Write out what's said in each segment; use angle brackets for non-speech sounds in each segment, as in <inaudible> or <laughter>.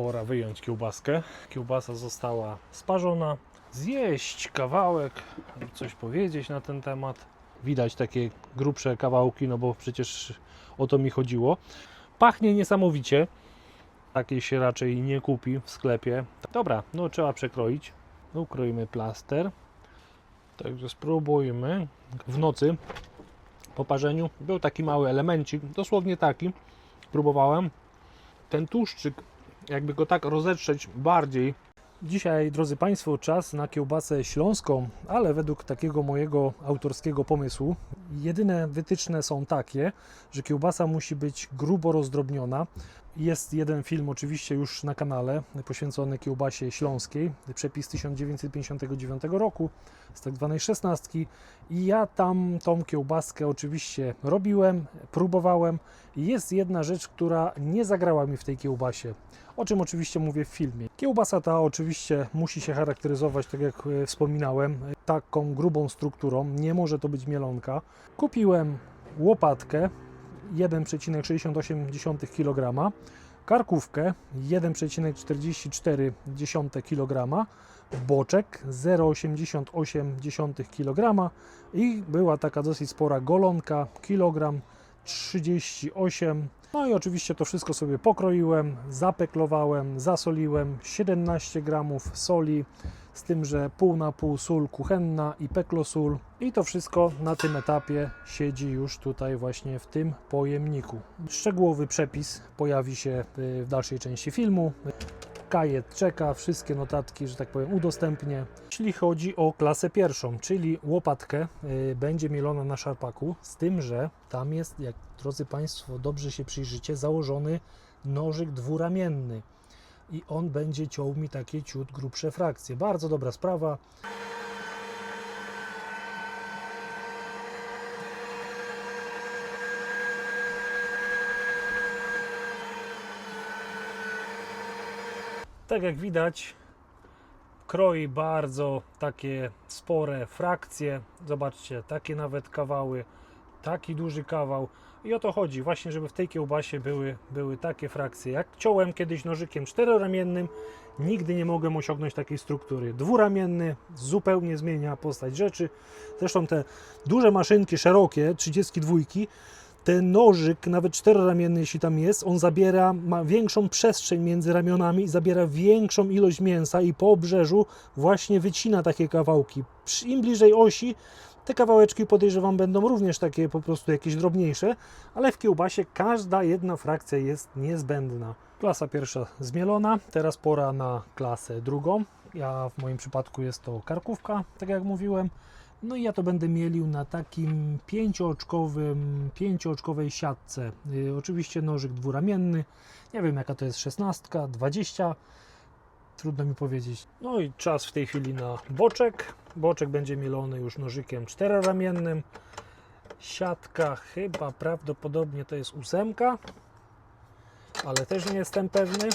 Pora wyjąć kiełbaskę. Kiełbasa została sparzona. Zjeść kawałek, coś powiedzieć na ten temat. Widać takie grubsze kawałki, no bo przecież o to mi chodziło. Pachnie niesamowicie. Takiej się raczej nie kupi w sklepie. Dobra, no trzeba przekroić. Ukroimy plaster. Także spróbujmy. W nocy po parzeniu był taki mały elemencik, dosłownie taki. Próbowałem. Ten tłuszczyk, jakby go tak rozetrzeć bardziej. Dzisiaj, drodzy Państwo, czas na kiełbasę śląską, ale według takiego mojego autorskiego pomysłu. Jedyne wytyczne są takie, że kiełbasa musi być grubo rozdrobniona. Jest jeden film oczywiście już na kanale poświęcony kiełbasie śląskiej, przepis 1959 roku z tak zwanej szesnastki. I ja tam tą kiełbaskę oczywiście robiłem, próbowałem. Jest jedna rzecz, która nie zagrała mi w tej kiełbasie, o czym oczywiście mówię w filmie. Kiełbasa ta oczywiście musi się charakteryzować, tak jak e, wspominałem, taką grubą strukturą, nie może to być mielonka. Kupiłem łopatkę 1,68 kg, karkówkę 1,44 kg, boczek 0,88 kg i była taka dosyć spora golonka, kilogram 38 no i oczywiście to wszystko sobie pokroiłem, zapeklowałem, zasoliłem 17 gramów soli, z tym, że pół na pół sól kuchenna i peklosól i to wszystko na tym etapie siedzi już tutaj właśnie w tym pojemniku. Szczegółowy przepis pojawi się y, w dalszej części filmu. Kajet czeka, wszystkie notatki, że tak powiem, udostępnię. Jeśli chodzi o klasę pierwszą, czyli łopatkę, y, będzie mielona na szarpaku, z tym, że tam jest, jak drodzy Państwo dobrze się przyjrzycie, założony nożyk dwuramienny i on będzie ciął mi takie ciut grubsze frakcje. Bardzo dobra sprawa. Tak jak widać, kroi bardzo takie spore frakcje. Zobaczcie, takie nawet kawały, taki duży kawał. I o to chodzi, właśnie, żeby w tej kiełbasie były, były takie frakcje. Jak ciąłem kiedyś nożykiem czteroramiennym, nigdy nie mogłem osiągnąć takiej struktury. Dwuramienny zupełnie zmienia postać rzeczy. Zresztą te duże maszynki, szerokie, 32, ten nożyk, nawet czteroramienny, jeśli tam jest, on zabiera, ma większą przestrzeń między ramionami, zabiera większą ilość mięsa i po obrzeżu właśnie wycina takie kawałki. Im bliżej osi, te kawałeczki podejrzewam będą również takie po prostu jakieś drobniejsze, ale w kiełbasie każda jedna frakcja jest niezbędna. Klasa pierwsza zmielona, teraz pora na klasę drugą. Ja w moim przypadku jest to karkówka, tak jak mówiłem. No i ja to będę mielił na takim pięciooczkowym, pięciooczkowej siatce. Yy, oczywiście nożyk dwuramienny. Nie wiem jaka to jest 16, 20. Trudno mi powiedzieć. No i czas w tej chwili na boczek. Boczek będzie mielony już nożykiem czteroramiennym. Siatka chyba prawdopodobnie to jest ósemka, ale też nie jestem pewny.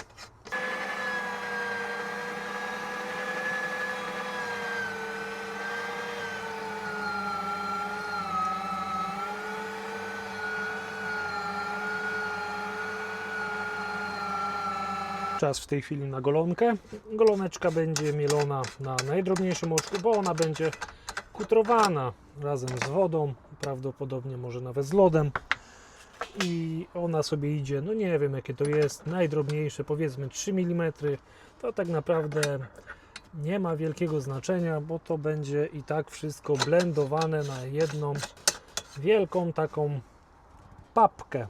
Czas w tej chwili na golonkę. Goloneczka będzie mielona na najdrobniejszym oczku, bo ona będzie kutrowana razem z wodą, prawdopodobnie może nawet z lodem. I ona sobie idzie, no nie wiem jakie to jest, najdrobniejsze, powiedzmy 3 mm. To tak naprawdę nie ma wielkiego znaczenia, bo to będzie i tak wszystko blendowane na jedną wielką taką papkę.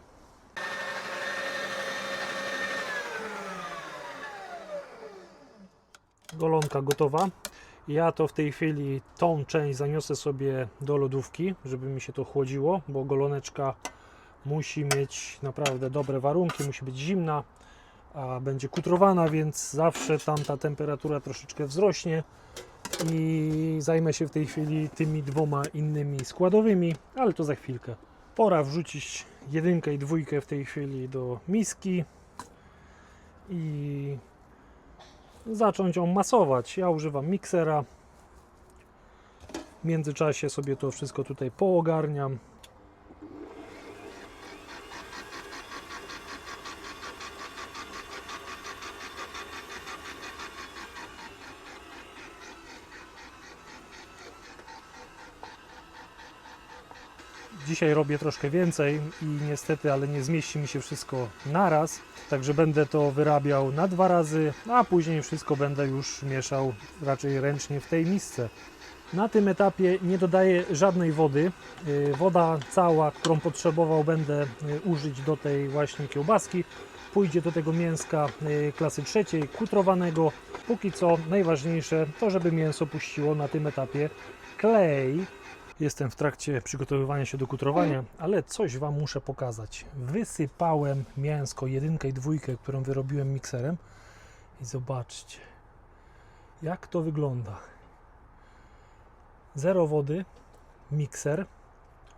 Golonka gotowa. Ja to w tej chwili tą część zaniosę sobie do lodówki, żeby mi się to chłodziło, bo goloneczka musi mieć naprawdę dobre warunki, musi być zimna, a będzie kutrowana, więc zawsze tam ta temperatura troszeczkę wzrośnie i zajmę się w tej chwili tymi dwoma innymi składowymi, ale to za chwilkę. Pora wrzucić jedynkę i dwójkę w tej chwili do miski i zacząć ją masować. Ja używam miksera. W międzyczasie sobie to wszystko tutaj poogarniam. Dzisiaj robię troszkę więcej i niestety, ale nie zmieści mi się wszystko naraz. Także będę to wyrabiał na dwa razy, a później wszystko będę już mieszał raczej ręcznie w tej misce. Na tym etapie nie dodaję żadnej wody. Yy, Woda cała, którą potrzebował będę yy, użyć do tej właśnie kiełbaski, pójdzie do tego mięska yy, klasy trzeciej, kutrowanego. Póki co najważniejsze to, żeby mięso puściło na tym etapie klej. Jestem w trakcie przygotowywania się do kutrowania, ale coś Wam muszę pokazać. Wysypałem mięsko, jedynkę i dwójkę, którą wyrobiłem mikserem i zobaczcie, jak to wygląda. Zero wody, mikser,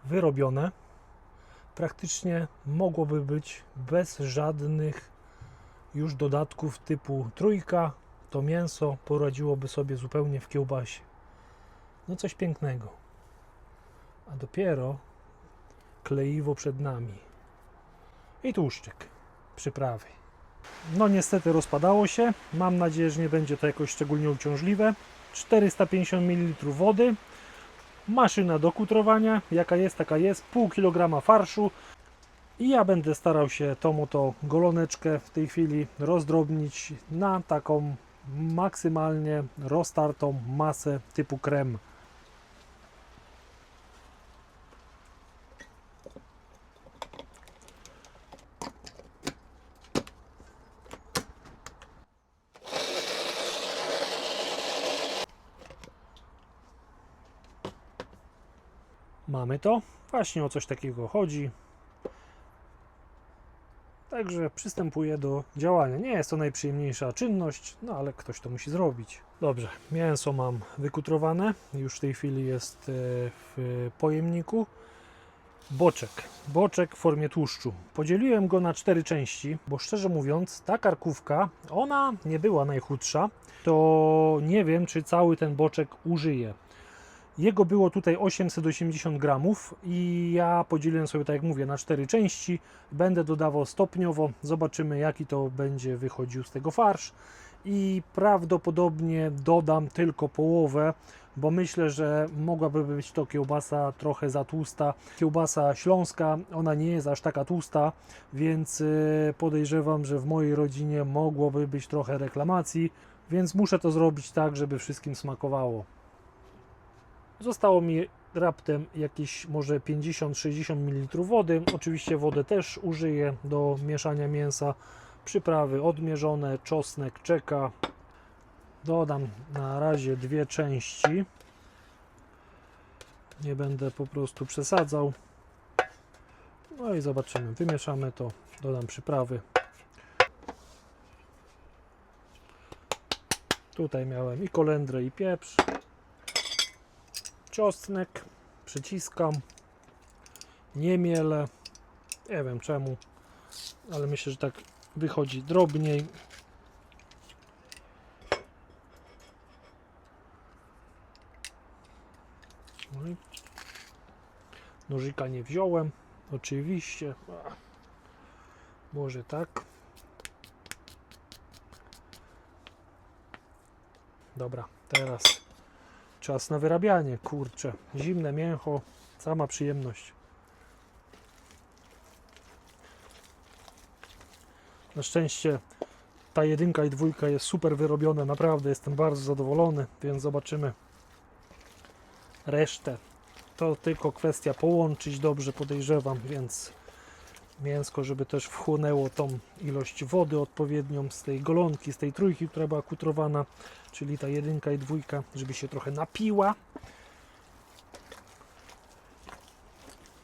wyrobione. Praktycznie mogłoby być bez żadnych już dodatków typu trójka. To mięso poradziłoby sobie zupełnie w kiełbasie. No coś pięknego. A dopiero kleiwo przed nami. I tłuszczyk przyprawy. No niestety rozpadało się. Mam nadzieję, że nie będzie to jakoś szczególnie uciążliwe. 450 ml wody. Maszyna do kutrowania. Jaka jest, taka jest. Pół kilograma farszu. I ja będę starał się tą oto goloneczkę w tej chwili rozdrobnić na taką maksymalnie roztartą masę typu krem. Mamy to. Właśnie o coś takiego chodzi. Także przystępuję do działania. Nie jest to najprzyjemniejsza czynność, no ale ktoś to musi zrobić. Dobrze, mięso mam wykutrowane. Już w tej chwili jest e, w pojemniku. Boczek. Boczek w formie tłuszczu. Podzieliłem go na cztery części, bo szczerze mówiąc, ta karkówka, ona nie była najchudsza. To nie wiem, czy cały ten boczek użyję. Jego było tutaj 880 gramów i ja podzieliłem sobie, tak jak mówię, na cztery części. Będę dodawał stopniowo, zobaczymy jaki to będzie wychodził z tego farsz i prawdopodobnie dodam tylko połowę, bo myślę, że mogłaby być to kiełbasa trochę za tłusta. Kiełbasa śląska, ona nie jest aż taka tłusta, więc y, podejrzewam, że w mojej rodzinie mogłoby być trochę reklamacji, więc muszę to zrobić tak, żeby wszystkim smakowało. Zostało mi raptem jakieś może 50-60 ml wody. Oczywiście wodę też użyję do mieszania mięsa. Przyprawy odmierzone, czosnek czeka. Dodam na razie dwie części. Nie będę po prostu przesadzał. No i zobaczymy. Wymieszamy to. Dodam przyprawy. Tutaj miałem i kolendrę, i pieprz czosnek, przyciskam, nie mielę, nie wiem czemu, ale myślę, że tak wychodzi drobniej. No Nożyka nie wziąłem, oczywiście. Może tak. Dobra, teraz Czas na wyrabianie, kurczę. Zimne mięcho, sama przyjemność. Na szczęście ta jedynka i dwójka jest super wyrobione, naprawdę jestem bardzo zadowolony, więc zobaczymy resztę. To tylko kwestia połączyć dobrze, podejrzewam, więc mięsko, żeby też wchłonęło tą ilość wody odpowiednią z tej golonki, z tej trójki, która była kutrowana, czyli ta jedynka i dwójka, żeby się trochę napiła.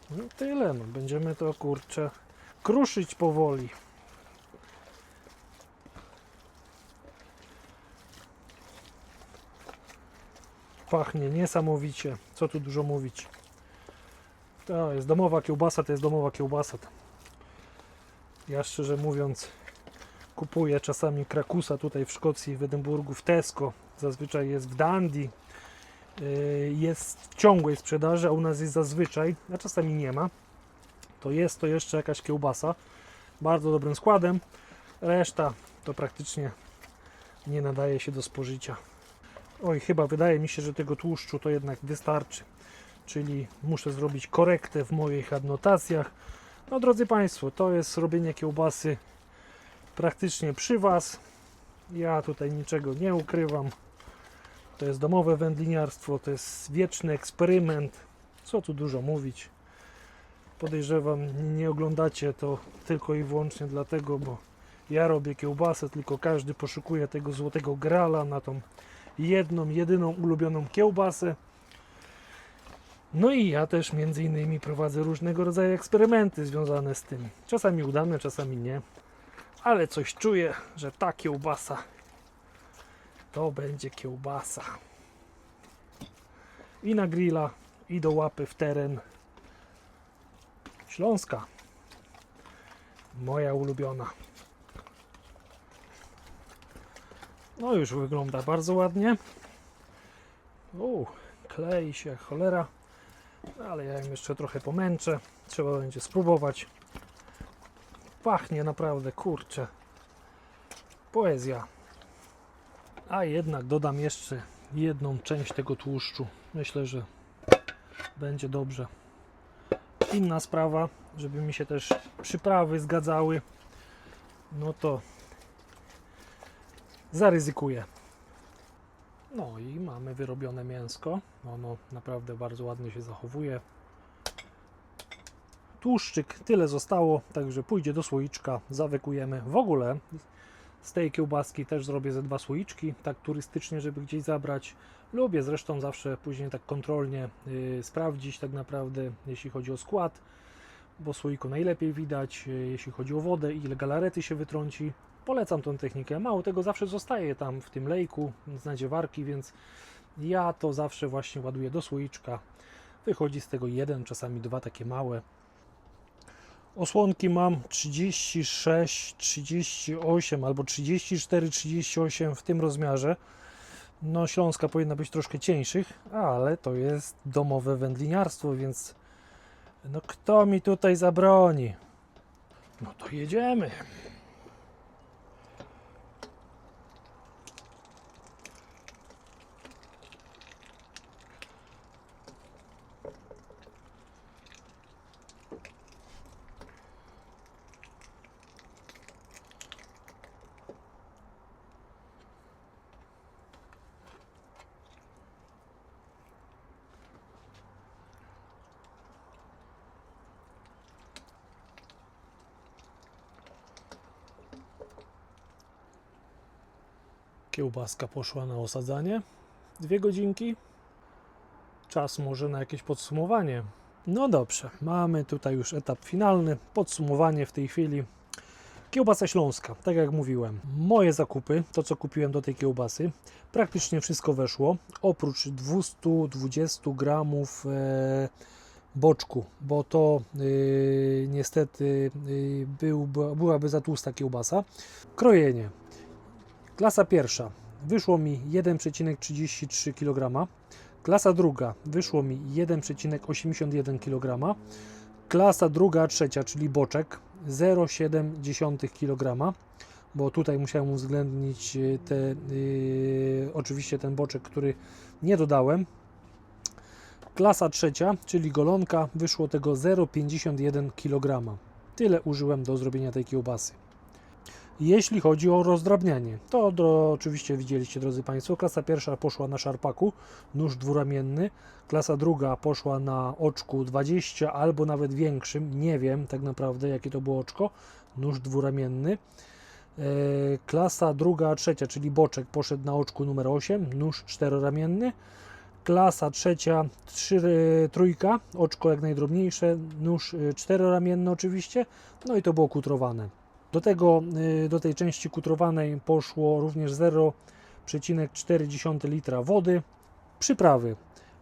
No tyle, no będziemy to kurczę kruszyć powoli. Pachnie niesamowicie, co tu dużo mówić. To jest domowa kiełbasa, to jest domowa kiełbasa. Ja szczerze mówiąc kupuję czasami krakusa tutaj w Szkocji, w Edynburgu, w Tesco. Zazwyczaj jest w Dundee. Yy, Jest w ciągłej sprzedaży, a u nas jest zazwyczaj, a czasami nie ma. To jest to jeszcze jakaś kiełbasa. Bardzo dobrym składem. Reszta to praktycznie nie nadaje się do spożycia. Oj, chyba wydaje mi się, że tego tłuszczu to jednak wystarczy. czyli muszę zrobić korektę w moich adnotacjach. No drodzy Państwo, to jest robienie kiełbasy praktycznie przy Was. Ja tutaj niczego nie ukrywam. To jest domowe wędliniarstwo, to jest wieczny eksperyment. Co tu dużo mówić. Podejrzewam, nie oglądacie to tylko i wyłącznie dlatego, bo ja robię kiełbasę, tylko każdy poszukuje tego złotego grala na tą jedną, jedyną ulubioną kiełbasę. No i ja też między innymi prowadzę różnego rodzaju eksperymenty związane z tym. Czasami udane, czasami nie. Ale coś czuję, że ta kiełbasa to będzie kiełbasa. I na grilla, i do łapy w teren. Śląska. Moja ulubiona. No już wygląda bardzo ładnie. U, klei się cholera. Ale ja ją jeszcze trochę pomęczę. Trzeba będzie spróbować. Pachnie naprawdę, kurczę. Poezja. A jednak dodam jeszcze jedną część tego tłuszczu. Myślę, że będzie dobrze. Inna sprawa, żeby mi się też przyprawy zgadzały, no to zaryzykuję. No i mamy wyrobione mięsko. Ono naprawdę bardzo ładnie się zachowuje. Tłuszczyk tyle zostało, także pójdzie do słoiczka, zawekujemy. W ogóle z tej kiełbaski też zrobię ze dwa słoiczki, tak turystycznie, żeby gdzieś zabrać. Lubię zresztą zawsze później tak kontrolnie yy, sprawdzić tak naprawdę, jeśli chodzi o skład, bo słoiku najlepiej widać, yy, jeśli chodzi o wodę, ile galarety się wytrąci. Polecam tą technikę. Mało tego zawsze zostaje tam w tym lejku z nadziewarki, więc ja to zawsze właśnie ładuję do słoiczka. Wychodzi z tego jeden, czasami dwa takie małe. Osłonki mam 36, 38 albo 34, 38 w tym rozmiarze. No Śląska powinna być troszkę cieńszych, ale to jest domowe wędliniarstwo, więc no kto mi tutaj zabroni? No to jedziemy. Kiełbaska poszła na osadzanie. Dwie godzinki. Czas może na jakieś podsumowanie. No dobrze, mamy tutaj już etap finalny. Podsumowanie w tej chwili. Kiełbasa śląska, tak jak mówiłem. Moje zakupy, to co kupiłem do tej kiełbasy, praktycznie wszystko weszło, oprócz 220 gramów e, boczku, bo to e, niestety e, był, byłaby za tłusta kiełbasa. Krojenie. Klasa pierwsza wyszło mi 1,33 kg. Klasa druga wyszło mi 1,81 kg. Klasa druga, trzecia, czyli boczek 0,7 kg, bo tutaj musiałem uwzględnić y, te, yy, oczywiście ten boczek, który nie dodałem. Klasa trzecia, czyli golonka, wyszło tego 0,51 kg. Tyle użyłem do zrobienia tej kiełbasy. Jeśli chodzi o rozdrabnianie, to do, oczywiście widzieliście, drodzy Państwo, klasa pierwsza poszła na szarpaku, nóż dwuramienny, klasa druga poszła na oczku 20 albo nawet większym, nie wiem tak naprawdę jakie to było oczko, nóż dwuramienny. E, Klasa druga, trzecia, czyli boczek poszedł na oczku numer 8, nóż czteroramienny. Klasa trzecia, trzy, e, trójka, oczko jak najdrobniejsze, nóż e, czteroramienny oczywiście, no i to było kutrowane. Do, tego, y, do tej części kutrowanej poszło również 0,4 litra wody. Przyprawy.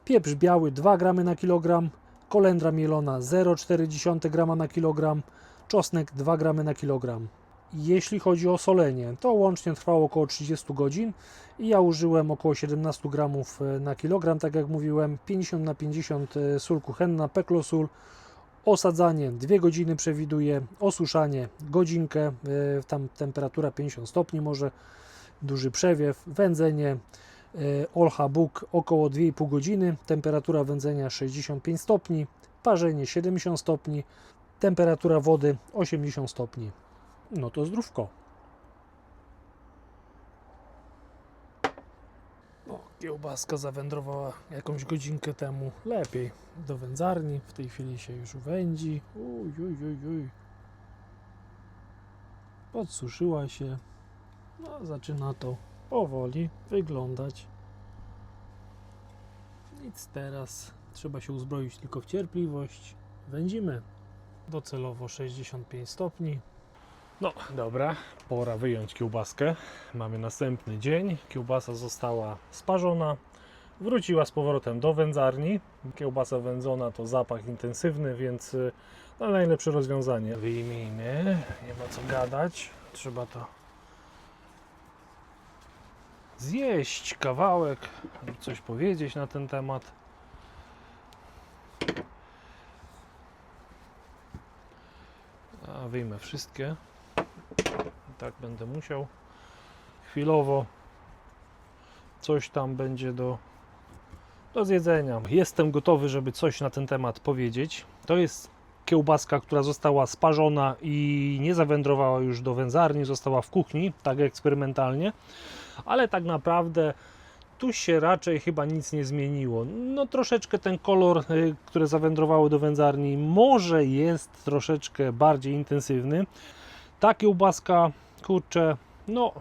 Pieprz biały 2 gramy na kilogram, kolendra mielona 0,4 grama na kilogram, czosnek 2 gramy na kilogram. Jeśli chodzi o solenie, to łącznie trwało około 30 godzin i ja użyłem około 17 gramów y, na kilogram, tak jak mówiłem, 50 na 50 y, sól kuchenna, peklosul, Osadzanie 2 godziny przewiduje, osuszanie godzinkę, e, tam temperatura 50 stopni może, duży przewiew, wędzenie E, Olcha Bóg około 2,5 godziny, temperatura wędzenia 65 stopni, parzenie 70 stopni, temperatura wody 80 stopni. No to zdrówko. Kiełbaska zawędrowała jakąś godzinkę temu. Lepiej do wędzarni. W tej chwili się już wędzi. Uj, uj, uj, uj. Podsuszyła się. No, zaczyna to powoli wyglądać. Nic teraz. Trzeba się uzbroić tylko w cierpliwość. Wędzimy. Docelowo 65 stopni. No dobra, pora wyjąć kiełbaskę. Mamy następny dzień. Kiełbasa została sparzona. Wróciła z powrotem do wędzarni. Kiełbasa wędzona to zapach intensywny, więc y, no, najlepsze rozwiązanie. Wyjmijmy, nie ma co gadać. Trzeba to zjeść kawałek, coś powiedzieć na ten temat. A wyjmę wszystkie. Tak będę musiał. Chwilowo coś tam będzie do, do zjedzenia. Jestem gotowy, żeby coś na ten temat powiedzieć. To jest kiełbaska, która została sparzona i nie zawędrowała już do wędzarni, została w kuchni, tak eksperymentalnie, ale tak naprawdę tu się raczej chyba nic nie zmieniło. No troszeczkę ten kolor, y, które zawędrowały do wędzarni, może jest troszeczkę bardziej intensywny. Ta kiełbaska, kurczę, no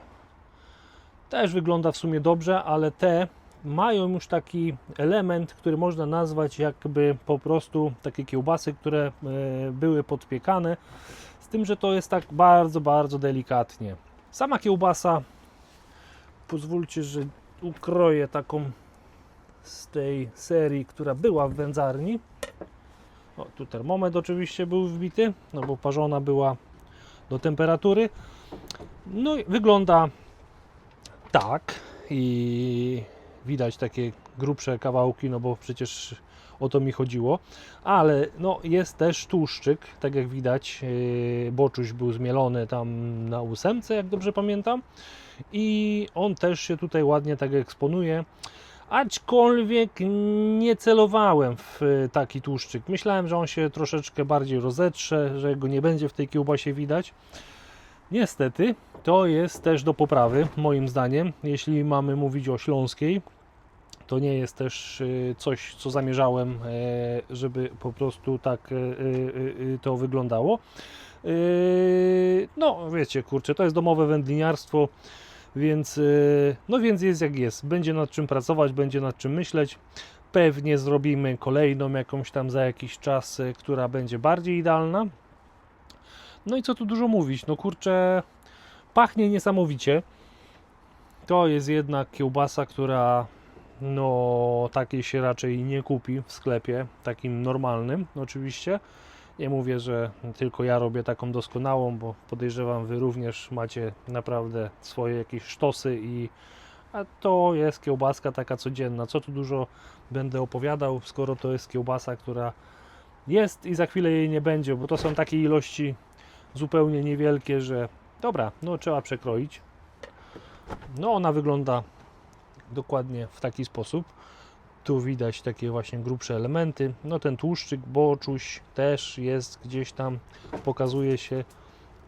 też wygląda w sumie dobrze, ale te mają już taki element, który można nazwać jakby po prostu takie kiełbasy, które e, były podpiekane, z tym, że to jest tak bardzo, bardzo delikatnie. Sama kiełbasa, pozwólcie, że ukroję taką z tej serii, która była w wędzarni. O, tu termometr oczywiście był wbity, no bo parzona była do temperatury. No i wygląda tak i widać takie grubsze kawałki, no bo przecież o to mi chodziło, ale no jest też tłuszczyk, tak jak widać, yy, boczuś był zmielony tam na ósemce, jak dobrze pamiętam i on też się tutaj ładnie tak eksponuje, aczkolwiek nie celowałem w y, taki tłuszczyk. Myślałem, że on się troszeczkę bardziej rozetrze, że go nie będzie w tej kiełbasie widać. Niestety, to jest też do poprawy, moim zdaniem, jeśli mamy mówić o śląskiej. To nie jest też y, coś, co zamierzałem, e, żeby po prostu tak e, e, to wyglądało. No, wiecie, kurczę, to jest domowe wędliniarstwo, więc, no więc jest jak jest. Będzie nad czym pracować, będzie nad czym myśleć. Pewnie zrobimy kolejną jakąś tam za jakiś czas, która będzie bardziej idealna. No i co tu dużo mówić, no kurczę, pachnie niesamowicie. To jest jednak kiełbasa, która no takiej się raczej nie kupi w sklepie, takim normalnym oczywiście. Nie mówię, że tylko ja robię taką doskonałą, bo podejrzewam, wy również macie naprawdę swoje jakieś sztosy i a to jest kiełbaska taka codzienna. Co tu dużo będę opowiadał, skoro to jest kiełbasa, która jest i za chwilę jej nie będzie, bo to są takie ilości zupełnie niewielkie, że dobra, no trzeba przekroić. No ona wygląda dokładnie w taki sposób. Tu widać takie właśnie grubsze elementy. No ten tłuszczyk, boczuś też jest gdzieś tam, pokazuje się.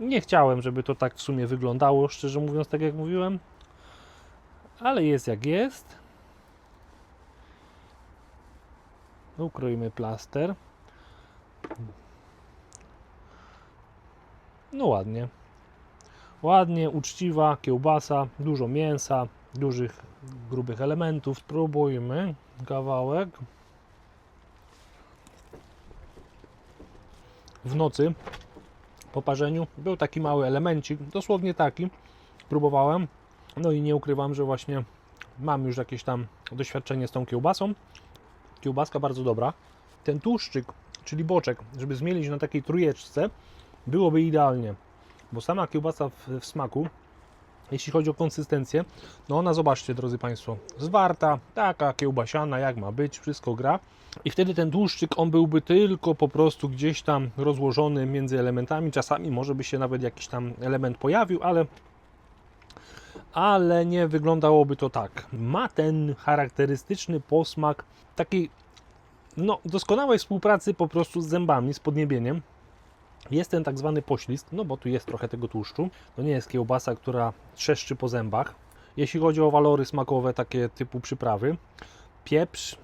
Nie chciałem, żeby to tak w sumie wyglądało, szczerze mówiąc, tak jak mówiłem. Ale jest jak jest. Ukroimy plaster. No ładnie. Ładnie, uczciwa kiełbasa, dużo mięsa, dużych, grubych elementów. Spróbujmy kawałek. W nocy po parzeniu był taki mały elemencik, dosłownie taki. Próbowałem. No i nie ukrywam, że właśnie mam już jakieś tam doświadczenie z tą kiełbasą. Kiełbaska bardzo dobra. Ten tłuszczyk, czyli boczek, żeby zmielić na takiej trójeczce, byłoby idealnie, bo sama kiełbasa w, w smaku, jeśli chodzi o konsystencję, no ona zobaczcie drodzy Państwo, zwarta, taka kiełbasiana jak ma być, wszystko gra i wtedy ten tłuszczyk on byłby tylko po prostu gdzieś tam rozłożony między elementami, czasami może by się nawet jakiś tam element pojawił, ale ale nie wyglądałoby to tak. Ma ten charakterystyczny posmak takiej no, doskonałej współpracy po prostu z zębami, z podniebieniem. Jest ten tak zwany poślizg, no bo tu jest trochę tego tłuszczu. To nie jest kiełbasa, która trzeszczy po zębach. Jeśli chodzi o walory smakowe, takie typu przyprawy, pieprz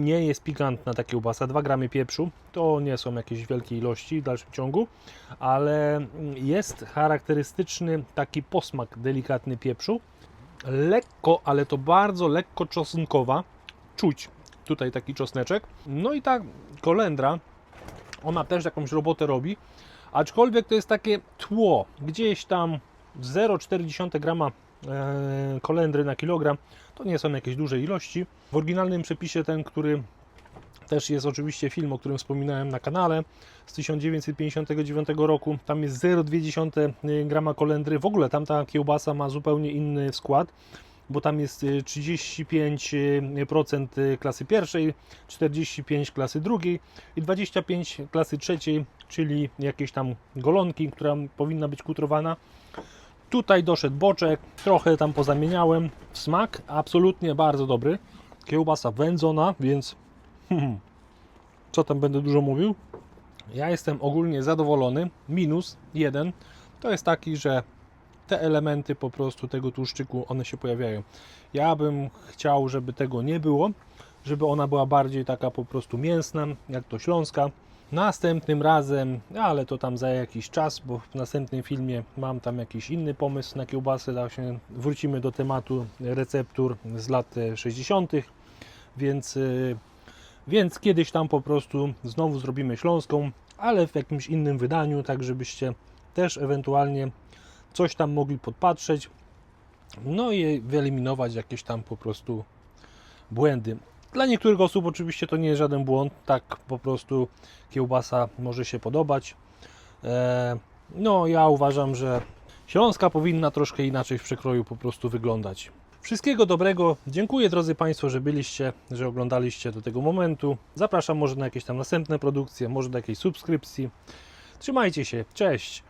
nie jest pikantna ta kiełbasa. 2 gramy pieprzu to nie są jakieś wielkie ilości w dalszym ciągu, ale jest charakterystyczny taki posmak delikatny pieprzu. Lekko, ale to bardzo lekko czosnkowa. Czuć tutaj taki czosneczek. No i ta kolendra, ona też jakąś robotę robi, aczkolwiek to jest takie tło, gdzieś tam 0,4 grama e, kolendry na kilogram, to nie są jakieś duże ilości. W oryginalnym przepisie ten, który też jest oczywiście film, o którym wspominałem na kanale z 1959 roku, tam jest 0,2 grama kolendry, w ogóle tamta kiełbasa ma zupełnie inny skład, bo tam jest y, 35% klasy pierwszej, 45 klasy drugiej i 25 klasy trzeciej, czyli jakieś tam golonki, która powinna być kutrowana. Tutaj doszedł boczek, trochę tam pozamieniałem. Smak absolutnie bardzo dobry. Kiełbasa wędzona, więc <laughs> co tam będę dużo mówił? Ja jestem ogólnie zadowolony. Minus jeden to jest taki, że te elementy po prostu tego tłuszczyku one się pojawiają. Ja bym chciał, żeby tego nie było, żeby ona była bardziej taka po prostu mięsna, jak to śląska. Następnym razem, ale to tam za jakiś czas, bo w następnym filmie mam tam jakiś inny pomysł na kiełbasę. Się, wrócimy do tematu receptur z lat e, 60., więc, y, więc kiedyś tam po prostu znowu zrobimy śląską, ale w jakimś innym wydaniu, tak żebyście też ewentualnie coś tam mogli podpatrzeć. No i wyeliminować jakieś tam po prostu błędy. Dla niektórych osób oczywiście to nie jest żaden błąd, tak po prostu kiełbasa może się podobać. E, No, ja uważam, że Śląska powinna troszkę inaczej w przekroju po prostu wyglądać. Wszystkiego dobrego. Dziękuję drodzy Państwo, że byliście, że oglądaliście do tego momentu. Zapraszam może na jakieś tam następne produkcje, może do jakiejś subskrypcji. Trzymajcie się. Cześć.